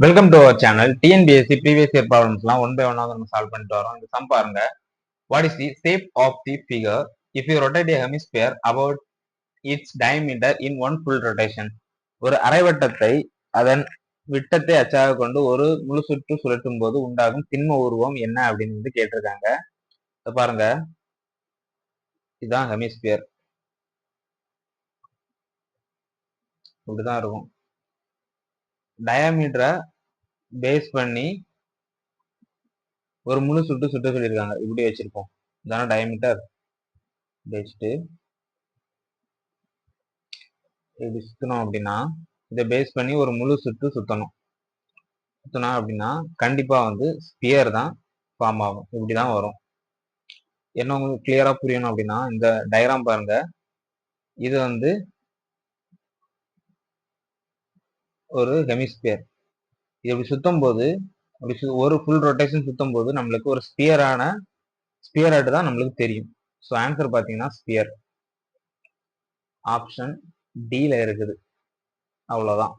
Welcome to our channel TNPSC previous year ப்ராப்ளம்ஸ்லாம் one by ஒன்னாக நம்ம solve பண்ணிட்டு வரோம். இந்த சம் பாருங்க. What is the shape of the figure if you rotate a hemisphere about its diameter in one full rotation ஒரு அரைவட்டத்தை அதன் விட்டத்தை அச்சாக கொண்டு ஒரு முழு சுற்று சுழற்றும் போது உண்டாகும் திண்ம உருவம் என்ன அப்படின்னு வந்து கேட்டிருக்காங்க. பாருங்க. இதுதான் ஹெமிஸ்பியர் இப்படிதான் இருக்கும். டயாமீட்டரை பேஸ் பண்ணி ஒரு முழு சுட்டு சுட்டு சொல்லியிருக்காங்க. இப்படி வச்சிருப்போம். இதான டயமீட்டர் வச்சுட்டு இப்படி சுற்றணும் அப்படின்னா இதை பேஸ் பண்ணி ஒரு முழு சுற்று சுத்தணும். சுற்றினா அப்படின்னா கண்டிப்பாக வந்து ஸ்பியர் தான் ஃபார்ம் ஆகும். இப்படி தான் வரும். என்ன உங்களுக்கு கிளியராக புரியணும் அப்படின்னா இந்த டயக்ராம் பாருங்க. இது வந்து ஒரு ஹெமிஸ்பியர் இது இப்படி சுத்தும் போது அப்படி சு- ஒரு ஃபுல் ரொட்டேஷன் சுத்தும் போது நம்மளுக்கு ஒரு ஸ்பியரான ஸ்பியர் ஆட்டு தான் நம்மளுக்கு தெரியும். ஸோ ஆன்சர் பார்த்தீங்கன்னா ஸ்பியர் ஆப்ஷன் டியில் இருக்குது. அவ்வளோதான்